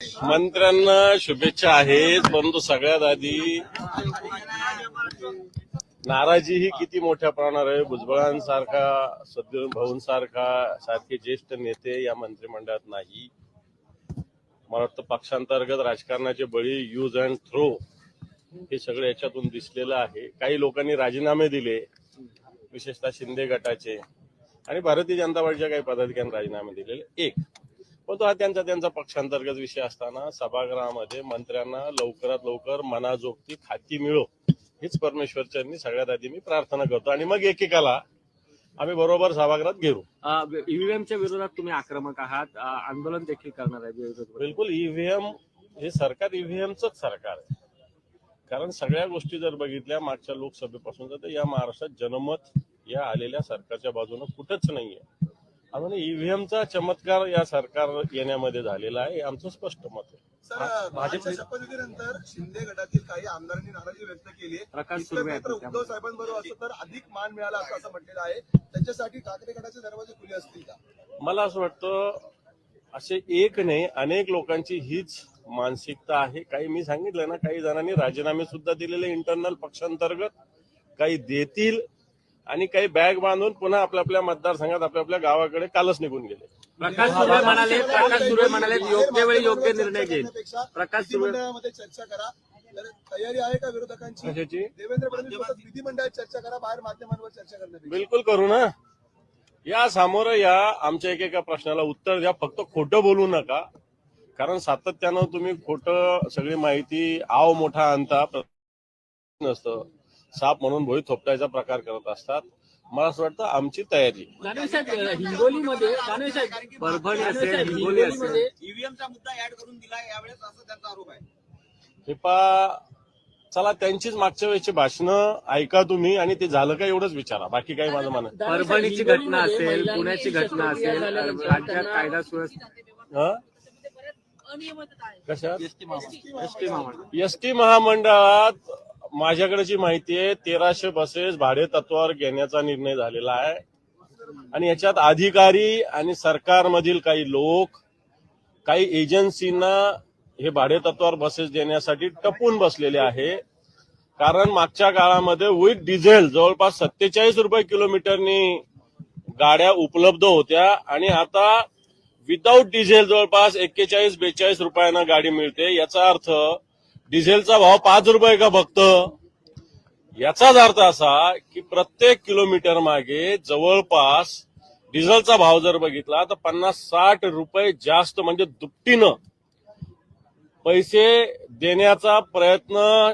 मंत्र्यांना शुभेच्छा आहेत परंतु सगळ्यात आधी नाराजी ही किती मोठ्या प्रमाणावर आहे. भुजबळांसारखा सद्गुरू भाऊंसारखा सारखे ज्येष्ठ नेते या मंत्रिमंडळात नाही. मला वाटतं पक्षांतर्गत राजकारणाचे बळी यूज अँड थ्रो हे सगळं याच्यातून दिसलेलं आहे. काही लोकांनी राजीनामे दिले विशेषतः शिंदे गटाचे. आणि भारतीय जनता पार्टीच्या काही पदाधिकाऱ्यांनी राजीनामे दिलेले. एक. पण तो हा त्यांचा त्यांचा पक्षांतर्गत विषय असताना सभागृहामध्ये मंत्र्यांना लवकरात लवकर मनाजोगती खाती मिळो हीच परमेश्वरच्यांनी सगळ्यात आधी मी प्रार्थना करतो. आणि मग एकेकाला आम्ही बरोबर सभागृहात घेऊ. ईव्हीएमच्या विरोधात तुम्ही आक्रमक आहात. आंदोलन देखील करणार आहे बिलकुल ईव्हीएम हे सरकार ईव्हीएमचंच सरकार आहे. कारण सगळ्या गोष्टी जर बघितल्या मागच्या लोकसभेपासून तर या महाराष्ट्रात जनमत या आलेल्या सरकारच्या बाजूनं कुठंच नाहीये. अजून ईव्हीएमचा चमत्कार या सरकार येण्यामध्ये झालेला आहे हे आमचं स्पष्ट मत आहे. भाजपच्या शपथविधीनंतर शिंदे गटातील काही आमदारांनी नाराजी व्यक्त केली. प्रकाश उद्धव साहेबांबरोबर असतं तर अधिक मान मिळाला असं असं म्हटलेलं आहे. त्यांच्यासाठी ठाकरे गटाचे दरवाजे खुले असतील का? मला असं वाटतं असे एक नाही अनेक लोकांची हीच मानसिकता आहे. काही मी सांगितलं ना काही जणांनी राजीनामे सुद्धा दिलेले इंटरनल पक्षांतर्गत. काही देतील आणि काही बॅग बांधून पुन्हा आपल्या आपल्या मतदारसंघात आपल्या आपल्या गावाकडे कालच निघून गेले. प्रकाश सुर्वे म्हणाले प्रकाश सुर्वे म्हणाले योग्य वेळी योग्य निर्णय घेईल. प्रकाश सुर्वे विधिमंडळामध्ये चर्चा करा. तयारी आहे का विरोधकांची? देवेंद्र फडणवीस विधिमंडळात चर्चा करा बाहेर माध्यमांवर चर्चा करण्यापेक्षा. बिलकुल करू ना. या सामोरं या आमच्या एकेका प्रश्नाला उत्तर द्या. फक्त खोटं बोलू नका. कारण सातत्यानं तुम्ही खोटं सगळी माहिती आव मोठा आणता नसतं. साप म्हणून भोई थोपटायचा प्रकार करत असतात. मला असं वाटतं आमची तयारी. हिंगोलीमध्ये दानवे साहेब परभणी दानवे असेल साहेब, हिंगोली असेल. हिंगोलीमध्ये ईव्हीएमचा मुद्दा ऍड करून दिला यावेळेस असं त्यांचा आरोप आहे. हे पा चला त्यांचीच मागच्या वेळेची भाषणं ऐका तुम्ही आणि ते झालं का एवढंच विचारा. बाकी काही माझं साहेब, परभणीची घटना असेल पुण्याची घटना असेल राज्यात कायदा सुव्यवस्था हं? अनियमितता आहे कशात? एसटी महामंडळ. माझ्याकडे जी माझ्याकडेची माहिती आहे तेराशे बसेस भाडे तत्वावर घेण्याचा निर्णय झालेला आहे. आणि याच्यात अधिकारी आणि सरकारमधील काही लोक काही एजन्सींना हे भाडे तत्वावर बसेस देण्यासाठी टपून बसलेले आहे. कारण मागच्या काळामध्ये विथ डिझेल जवळपास सत्तेचाळीस रुपये किलोमीटरनी गाड्या उपलब्ध होत्या आणि आता विदाऊट डिझेल जवळपास एक्केचाळीस बेचाळीस रुपयांना गाडी मिळते. याचा अर्थ डिझेलचा भाव पाच रुपये का फक्त? याचाच अर्थ असा की प्रत्येक किलोमीटर मागे जवळपास डिझेलचा भाव जर बघितला तर पन्नास साठ रुपये जास्त म्हणजे दुपटीनं पैसे देण्याचा प्रयत्न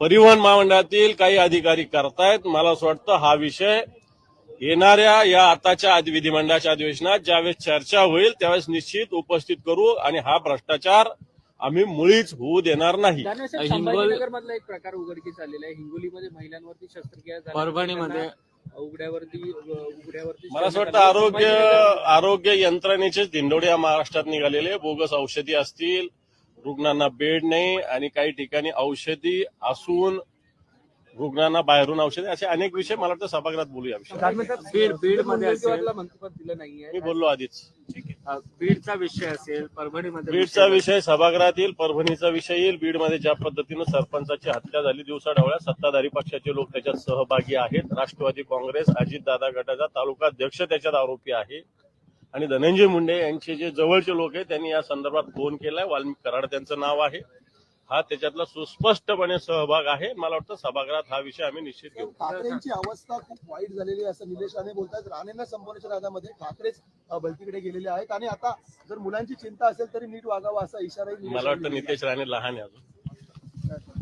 परिवहन महामंडळातील काही अधिकारी करतायत. मला असं वाटतं हा विषय येणाऱ्या या आताच्या आधी- विधिमंडळाच्या अधिवेशनात ज्यावेळेस चर्चा होईल त्यावेळेस निश्चित उपस्थित करू आणि हा भ्रष्टाचार आम्ही मुळीच होऊ देणार नाही. हिंगोली- मधला एक प्रकार उघडकीस आलेला आहे. हिंगोलीमध्ये महिलांवरती शस्त्रक्रिया झाली परभणीमध्ये उघड्यावरती उघड्यावरती मला असं वाटतं आरोग्य आरोग्य यंत्रणेचेच धिंडोडे या महाराष्ट्रात निघालेले. बोगस औषधी असतील रुग्णांना बेड नाही आणि काही ठिकाणी औषधी असून रुग्णांना बाहेरून औषधी. असे अनेक विषय मला वाटतं सभागृहात बोलूया. विषय बीड बीडमध्ये मंत्रिपद दिलं नाहीये. मी बोललो आधीच. बीडचा विषय असेल परभणीमध्ये बीडचा विषय सभागृहात येईल परभणीचा विषय येईल. बीडमध्ये ज्या पद्धतीनं सरपंचाची हत्या झाली दिवसाढवळ्या सत्ताधारी पक्षाचे लोक त्याच्यात सहभागी आहेत. राष्ट्रवादी काँग्रेस अजितदादा गटाचा तालुका अध्यक्ष त्याच्यात आरोपी आहे. आणि धनंजय मुंडे यांचे जे जवळचे लोक आहेत त्यांनी या संदर्भात फोन केलाय. वाल्मिक कराड त्यांचं नाव आहे. हा त्याच्यातला सुस्पष्टपणे सहभाग आहे. मला वाटतं सभागृहात हा विषय आम्ही निश्चित घेऊ. ठाकरेंची अवस्था खूप वाईट झालेली आहे असं निलेश राणे बोलतात राणेंना संपवण्याच्या नादामध्ये ठाकरेच अ, बलतीकडे गेलेले आहेत. आणि आता जर मुलांची चिंता असेल तरी नीट वागावं असा इशाराही मला वाटतं नितेश राणे लहान आहे अजून.